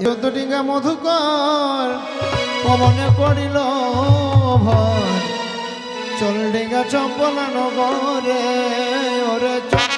যতটিঙ্গা মধুকর পবনে করিল ভয় চল ডিঙ্গা চম্পলা নগরে ওরে চল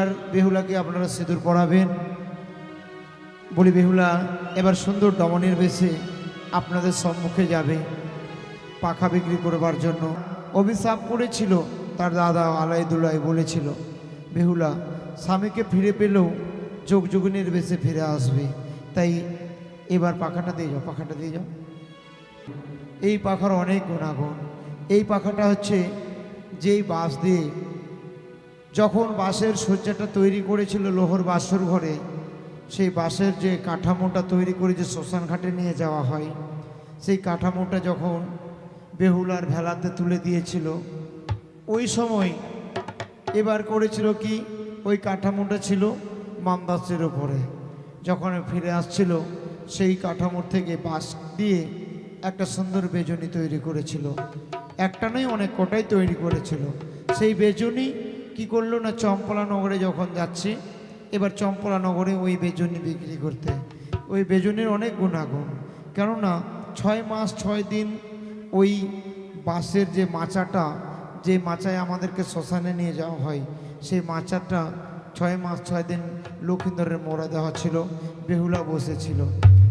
এবার বেহুলাকে আপনারা সিঁদুর পড়াবেন বলি, বেহুলা, এবার সুন্দর দমনের বেশে আপনাদের সম্মুখে যাবে, পাখা বিক্রি করবার জন্য। অভিশাপ করেছিল, তার দাদা আলাইদুলাই বলেছিল, বেহুলা, স্বামীকে ফিরে পেলেও যোগ যোগিনীর বেশে ফিরে আসবে। তাই এবার পাখাটা দিয়ে যাও, পাখাটা দিয়ে যাও। এই পাখার অনেক গুণাগুণ। এই পাখাটা হচ্ছে যেই বাস দিয়ে যখন বাঁশের শয্যাটা তৈরি করেছিল লোহর বাসর ঘরে, সেই বাঁশের যে কাঠামোটা তৈরি করে যে শ্মশান ঘাটে নিয়ে যাওয়া হয়, সেই কাঠামোটা যখন বেহুলার ভেলাতে তুলে দিয়েছিল, ওই সময় এবার করেছিল কি, ওই কাঠামোটা ছিল মামদাসের ওপরে যখন ফিরে আসছিল, সেই কাঠামোর থেকে বাঁশ দিয়ে একটা সুন্দর বেজনি তৈরি করেছিল। একটা নয়, অনেক কটাই তৈরি করেছিল। সেই বেজনি কি করল না চম্পলা নগরে যখন যাচ্ছে, এবার চম্পলা নগরে ওই বেজনি বিক্রি করতে। ওই বেজনির অনেক গুণাগুণ। কেননা ছয় মাস, ছয় দিন ওই বাঁশের যে মাচাটা, যে মাচায় আমাদেরকে শ্মশানে নিয়ে যাওয়া হয়, সেই মাচাটা ছয় মাস, ছয় দিন লক্ষিন্দরের মোড়া দেওয়া ছিল, বেহুলা বসেছিল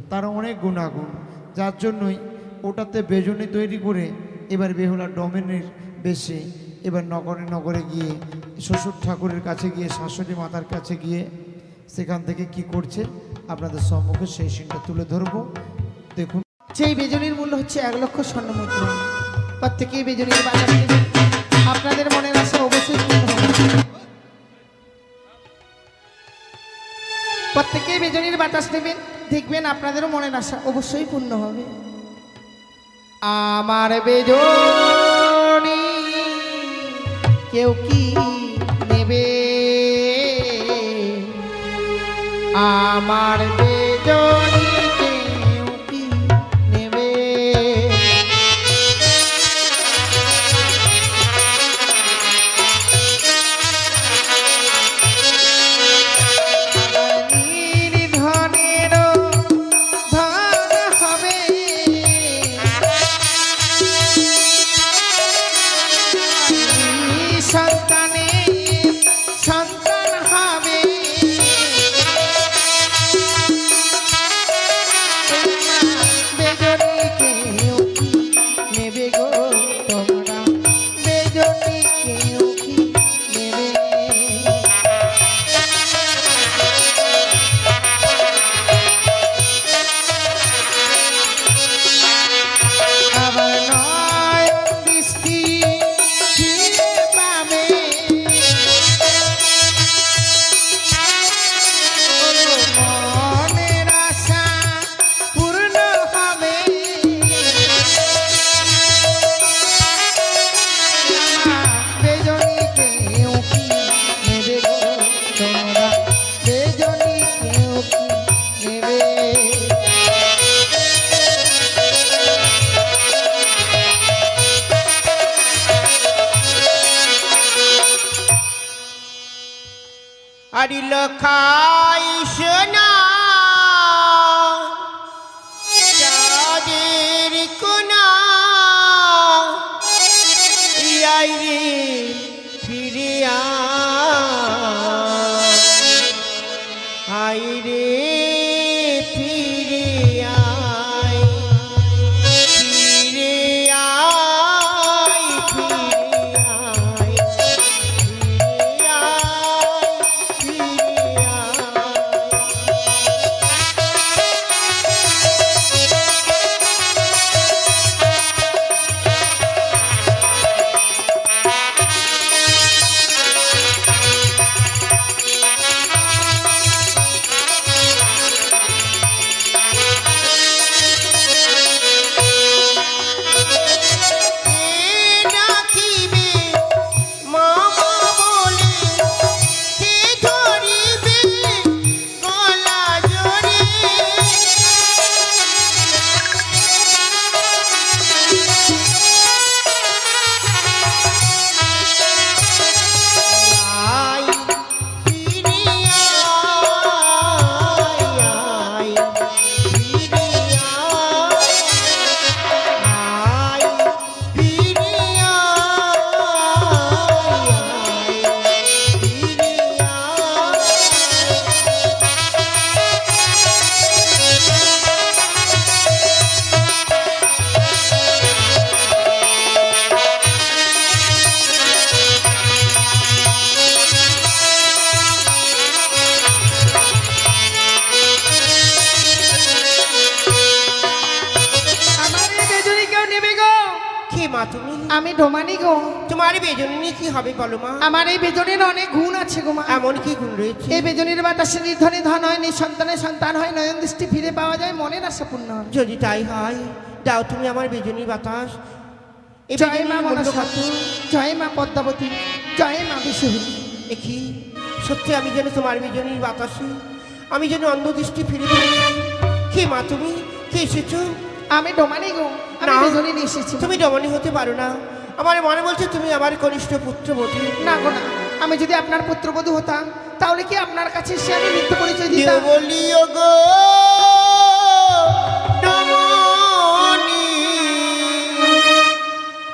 তার অনেক গুণাগুণ। যার জন্যই ওটাতে বেজনি তৈরি করে এবার বেহুলা ডমিনের বেশি এবার নগরে নগরে গিয়ে শ্বশুর ঠাকুরের কাছে গিয়ে, শাশুড়ি মাতার কাছে গিয়ে সেখান থেকে কি করছে, আপনাদের সম্মুখে সেই সিনটা তুলে ধরবো। দেখুন। সেই বেজনির মূল্য হচ্ছে এক লক্ষ স্বর্ণ মুদ্রা। প্রত্যেকেই বেজনির আপনাদের মনের আশা অবশ্যই প্রত্যেকেই বেজনির বাতাস নেবেন, দেখবেন আপনাদেরও মনের আশা অবশ্যই পূর্ণ হবে। আমার বেজনি কেউ কি নেবে? আমার বেজনি খাই সোনা চাঁদের কোনা ইয়াই রে হবে বলো মা আমার এই বেজনের অনেক গুণ আছে গো মা। এমন কি গুণ রয়েছে? এই বেজনের বাতাসে নির্ধনে ধন হয় নিঃসন্তানের সন্তান হয় নয়ন দৃষ্টি ফিরে পাওয়া যায় মনের আশা পূর্ণ হয়। যদি তাই হয় দাও তুমি আমার বেজনী বাতাস। এই জয় মা বেজনীর মূল্য কত? জয় মা পদ্মাবতী। জয় মা বিশ্বহী দেখি সত্যি আমি যেন তোমার বেজনীর বাতাসে আমি যেন অন্ধদৃষ্টি ফিরে পেয়েছি কে মা তুমি? কে এসেছ? আমি ডোমানি গো। আমি। বেজনি এসেছি। তুমি দমনী হতে পারো না। আমার মনে বলছে তুমি আমার কনিষ্ঠ পুত্রবধূ। না গো না আমি যদি আপনার পুত্রবধূ হতাম তাহলে কি আপনার কাছে সে আমি মৃত্যু পরিচয় দিতাম? বলিও গো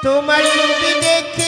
তোমার ছবি দেখে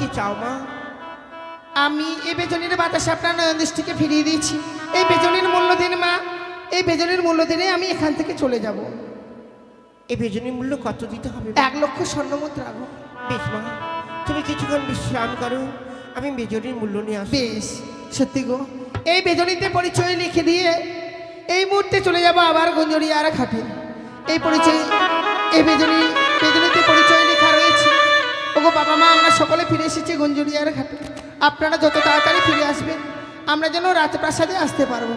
কি চাও মা? আমি এই বেজনের বাতাসে আপনার নয়ন দৃষ্টিকে ফিরিয়ে দিয়েছি। এই বেজনের মূল্য দিন মা। এই বেজনের মূল্য দিনে আমি এখান থেকে চলে যাব। এই বেজনীর মূল্য কত দিতে হবে এক লক্ষ স্বর্ণ মুদ্রা বেশ মা। তুমি কিছুক্ষণ বিশ্রাম করো। আমি বেজনীর মূল্য নিয়ে আসব বেশ সত্যি গো। এই বেজনিতে পরিচয় লিখে দিয়ে এই মুহূর্তে চলে যাব আবার গঞ্জরিয়ার খাটে এই পরিচয় এই বেজনি ওগো বাবা মা, আমরা সকলে ফিরে এসেছি গুঞ্জুরিয়ার ঘাটে। আপনারা যত তাড়াতাড়ি ফিরে আসবেন, আমরা যেন রাজপ্রাসাদে আসতে পারব।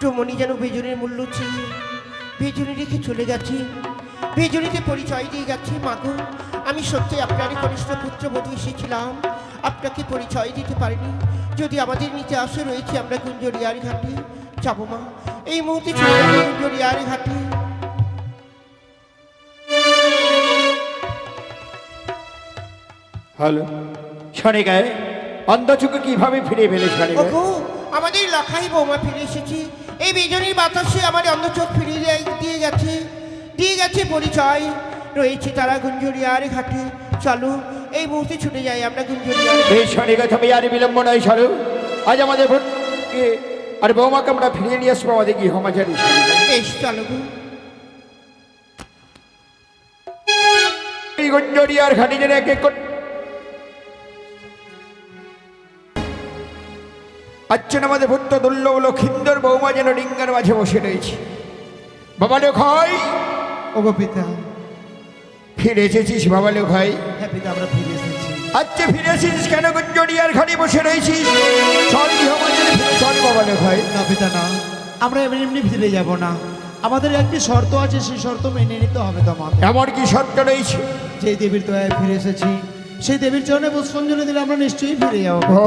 ডোমনি যেন বেজনের মূল্য চেয়ে বেজনী রেখে চলে গেছে। বেজনীতে পরিচয় দিয়ে গেছে মাগো আমি সত্যি আপনারই কনিষ্ঠ পুত্র বধূ এসেছিলাম। আপনাকে পরিচয় দিতে পারিনি। যদি আমাদের নিচে আসে রয়েছে আমরা গুঞ্জরিয়ার ঘাটে। যাব মা, এই মুহূর্তে চলে যাব গুঞ্জরিয়ার ঘাটে। হ্যালো শোনে গায়ে অন্ধচুকে কীভাবে ফিরে পেলে গায়ে? ওগো আমাদের লাখাই বৌমা ফিরে এসেছি। এই বিজনের বাতাসে আমার অন্ধচোখ ফিরিয়ে দিয়ে- দিয়ে গেছে দিয়ে গেছে পরিচয়। রয়েছে তারা গুঞ্জরিয়ার ঘাটে। চলো এই মুহূর্তে ছুটে যাই আমরা গুঞ্জরিয়ার এই শোনে গায়ে তুমি আর বিলম্ব নয় সরু। আজ আমাদের আর বৌমাকে আমরা ফিরিয়ে নিয়ে আসব আমাদের কি সমাচারী বেশ চলো গো। গঞ্জরিয়ার ঘাটি যেন এক এক করে আচ্ছেন আমাদের ভূত্ত দুল্ল লক্ষিন্দর বৌমা যেন ডিঙ্গার মাঝে বসে রয়েছে। বাবা লোক হয় ওগো পিতা। ফিরে এসেছিস বাবা লোক হয় হ্যাঁ পিতা আমরা ফিরে এসেছি। আচ্ছা ফিরে এসেছিস কেন গঞ্জরিয়ার ঘাটি বসে রয়েছিস? চল গৃহমাঝে চল বাবা লোক হয় না পিতা না। আমরা এমনি এমনি ফিরে যাব না। আমাদের একটি শর্ত আছে সেই শর্ত মেনে নিতে হবে তো আমাদের এমন কি সত্য রয়েছে? যেই দেবীর দয়ায় ফিরে এসেছি সেই দেবীর চরণে পুষ্পাঞ্জলি দিলে আমরা নিশ্চয়ই ফিরে যাব। ও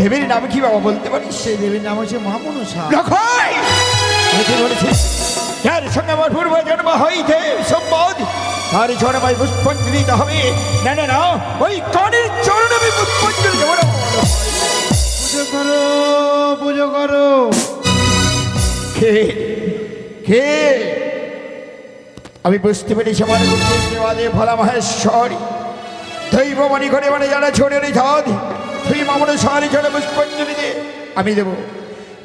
দেবীর নাম কি বাবা বলতে পারিস? সেই দেবীর নাম হচ্ছে মহামনসা পেরেছিস যার সঙ্গে আমার পূর্ব জন্ম হইতে সম্পদ তার চরণে আমায় পুষ্পাঞ্জলি হবে। না না না ওই কানের চরণে আমি পুষ্পাঞ্জলি দেবো না। পুজো করো পুজো করো। কে? কে? আমি বুঝতে পেরেছি আমার দেওয়ালে ভোলা মহেশ্বরী। দৈব মণি ঘরে মানে যারা ছোড়ে রে তুই মামুন সারি ছোড়ে পুষ্পাঞ্জলি দে আমি দেব।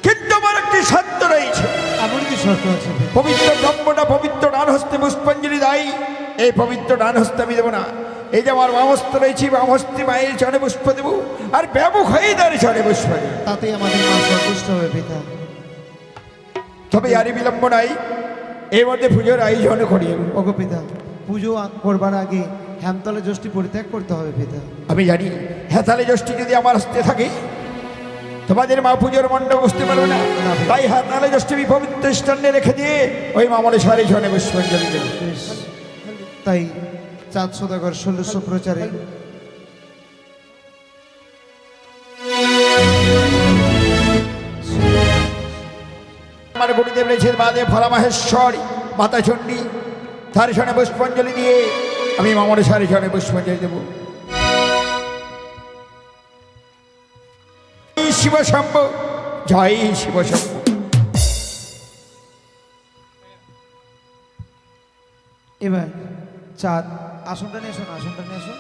কিন্তু আমার একটি সত্য রয়েছে। এমন কি শর্ত আছে? পবিত্র ব্রহ্মটা পবিত্র ডান হস্তে পুষ্পাঞ্জলি দেয়। এই পবিত্র ডান হস্তে আমি দেবো না। এই যে আমার বামস্ত রয়েছে বামস্তে মায়ের চরণে পুষ্প দেবো। আর ব্যাপক হয়ে তার চরণে পুষ্প দেবো। তাতেই আমাদের মা সন্তুষ্ট হবে পিতা। তবে আরই বিলম্ব নাই। এর মধ্যে পুজোর আয়োজন করি। ওগো পিতা পুজো করবার আগে হ্যামতলে যষ্টি পরিত্যাগ করতে হবে পিতা। আমি জানি হ্যাঁ, হেতালে জ্যৈষ্ঠী যদি আমার আসতে থাকে তোমাদের মা পুজোর মণ্ডপ বসতে পারবে না। তাই হাতালে জ্যৈষ্ঠী পবিত্র স্থানে রেখে দিয়ে ওই মামলে সারে ঝনে পুষ্পাঞ্জলি তাই চাঁদ সদাগর ষোলোশো প্রচারে। আমার গুরুদেব রয়েছে বাদে ফলা মাহেশ্বর মাতা চণ্ডী তার সনে পুষ্পাঞ্জলি দিয়ে আমি মামরে সারে সনে পুষ্পাঞ্জলি দেবো। জয় শিব শম্ভ জয় শিব শম্ভ এবার চাঁদ আসনটা নিয়ে আসুন আসনটা নিয়ে শোন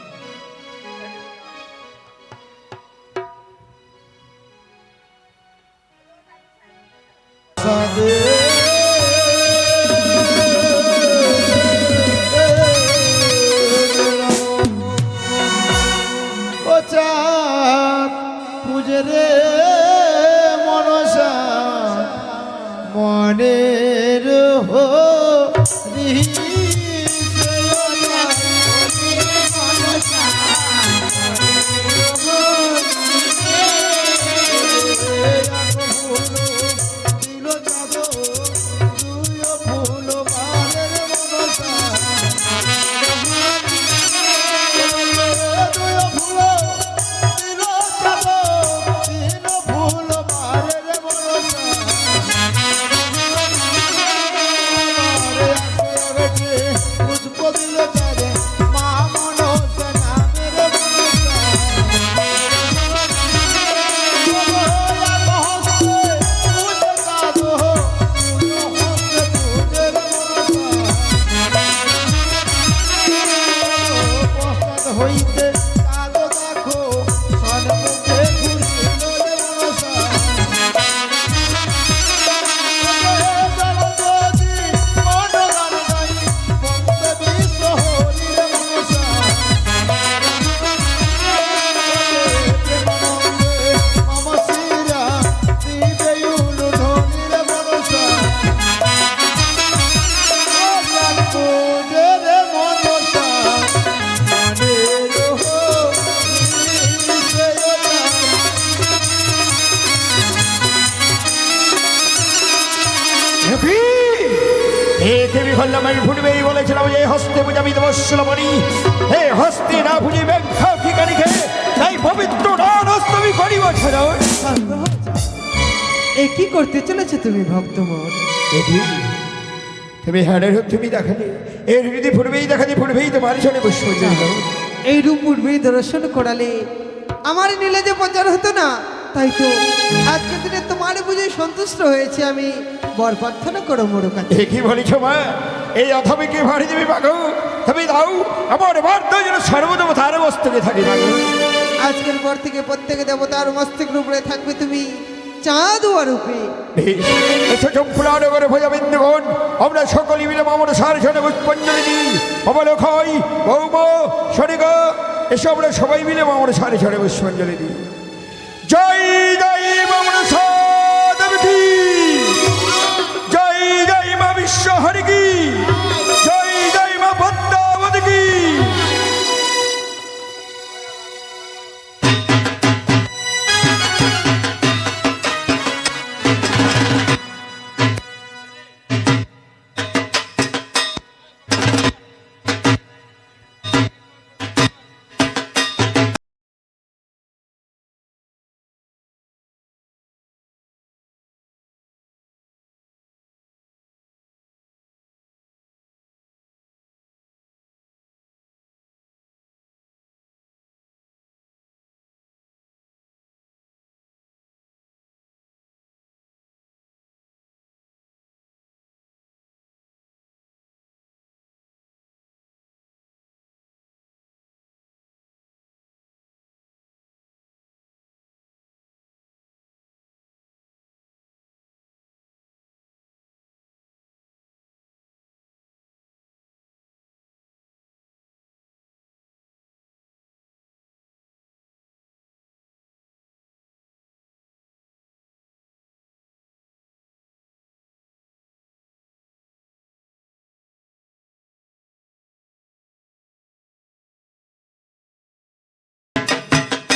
হইতে তুমি হ্যাডের তুমি দেখালে এর যদি ফুটবেই দেখালে ফুটবেই তোমার শোনে পুষ্প এই রূপ পূর্বেই দর্শন করালে আমার নীলে যে প্রচার হতো না তাই তো আজকের দিনে তোমার বুঝে সন্তুষ্ট হয়েছে আমি। বর প্রার্থনা করো মোড়ো কাছে। কি বলিছ মা? এই অথবে কি ভারী দেবী মাগো তুমি দাও আমার বার্ধ যেন সর্বদেব তার মস্তকে থাকে আজকের পর থেকে প্রত্যেক দেবতার মস্তিক রূপে থাকবে তুমি। চাঁদুয়া রূপে চম্পুলানো করে বিন্দুগণ আমরা সকলে মিলে মামর সার শোনে পুষ্পাঞ্জলি অবলোক হয় বৌম শনিগ এসো আমরা সবাই মিলে মামর সারে শোনে পুষ্পাঞ্জলি দিই জয় জয় মামর সাদেব কি জয় জয় মা বিশ্ব হরি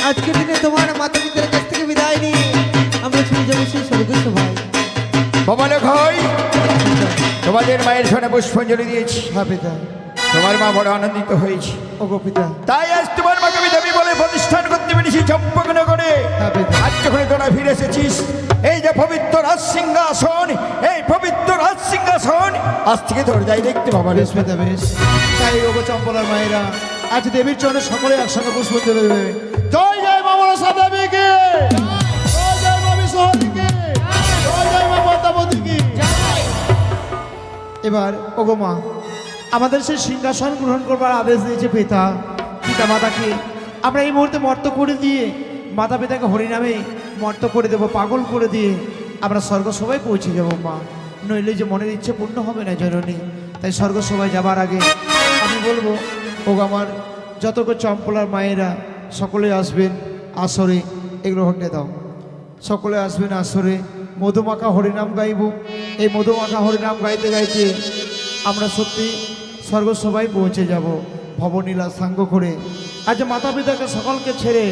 আজকের দিনে তোমার মাতা পিতার কাছ থেকে বিদায় নিয়ে আমরা চলে যাব সেই স্বর্গস্ব ভাই। হয় তোমাদের মায়ের শোনে পুষ্পাঞ্জলি দিয়েছি। হ্যাঁ পিতা। তোমার মা বড় আনন্দিত হয়েছে। ও পিতা। তাই আজ তোমার মাকে আমি বলে প্রতিষ্ঠান করতে পেরেছি চম্পকনগরে। হ্যাঁ। আজ যখন তোরা ফিরে এসেছিস এই যে পবিত্র রাজ সিংহাসন এই পবিত্র রাজ সিংহাসন আজ থেকে তোর যাই দেখতে পাবা বেশ বেশ। তাই ওগো চম্পলার মায়েরা আজ দেবীর চরণে সকলে একসঙ্গে পুষ্পাঞ্জলি দেবে জয় জয় মা মনসা দেবীকে। জয় এবার, ওগো মা, আমাদের সেই সিংহাসন গ্রহণ করবার আদেশ দিয়েছে পিতা। পিতা মাতাকে, আমরা এই মুহূর্তে মর্ত করে দিয়ে, মাতা পিতাকে হরিনামে মর্ত করে দেবো, পাগল করে দিয়ে, আমরা স্বর্গ সবাই পৌঁছে যাব, মা। নইলে যে মনের ইচ্ছে পূর্ণ হবে না জননী। তাই স্বর্গ সবাই যাবার আগে আমি বলব ওগো আমার, যত চম্পলার মায়েরা, সকলে আসবেন আসরে এগুলো হটে দাও। সকলে আসবেন আসরে, মধুমাখা হরিনাম গাইব। এই মধুমাখা হরিনাম গাইতে গাইতে আমরা সত্যি সবাই পৌঁছে যাব, ভবনীলা সাঙ্গ করে। আজ মাতা পিতাকে সকলকে ছেড়ে,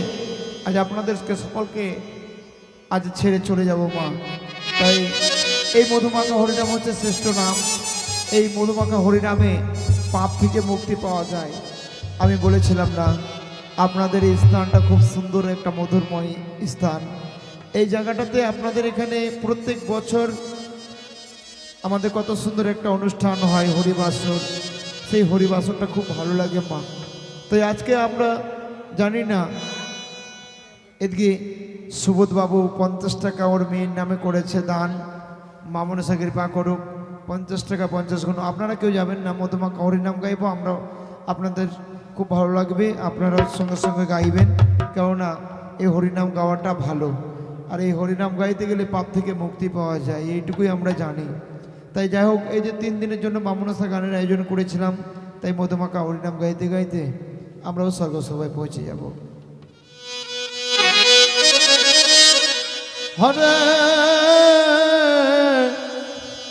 আজ আপনাদেরকে সকলকে আজ ছেড়ে চলে যাব মা। তাই এই মধুমাখা হরিনাম হচ্ছে শ্রেষ্ঠ নাম। এই মধুমাখা হরিনামে পাপ থেকে মুক্তি পাওয়া যায়। আমি বলেছিলাম না, আপনাদের এই স্থানটা খুব সুন্দর একটা মধুরময় স্থান। এই জায়গাটাতে আপনাদের এখানে প্রত্যেক বছর আমাদের কত সুন্দর একটা অনুষ্ঠান হয় হরিবাসর। সেই হরিবাসরটা খুব ভালো লাগে, মা। তাই আজকে আমরা জানি না, এদিকে সুবোধবাবু পঞ্চাশ টাকা ওর মেয়ের নামে করেছে দান। মামনে সাগের পা করুক। পঞ্চাশ টাকা, পঞ্চাশ গুণ। আপনারা কেউ যাবেন না, মধুমা কাউরির নাম গাইবো আমরা আপনাদের খুব ভালো লাগবে, আপনারাও সঙ্গে সঙ্গে গাইবেন। কেননা এই হরিনাম গাওয়াটা ভালো। আর এই হরিনাম গাইতে গেলে পাপ থেকে মুক্তি পাওয়া যায়, এইটুকুই আমরা জানি। তাই যাই হোক, এই যে তিন দিনের জন্য মামনসা গানের আয়োজন করেছিলাম, তাই মধুমাকা হরিনাম গাইতে গাইতে আমরাও স্বর্গসভায় পৌঁছে যাব। হরে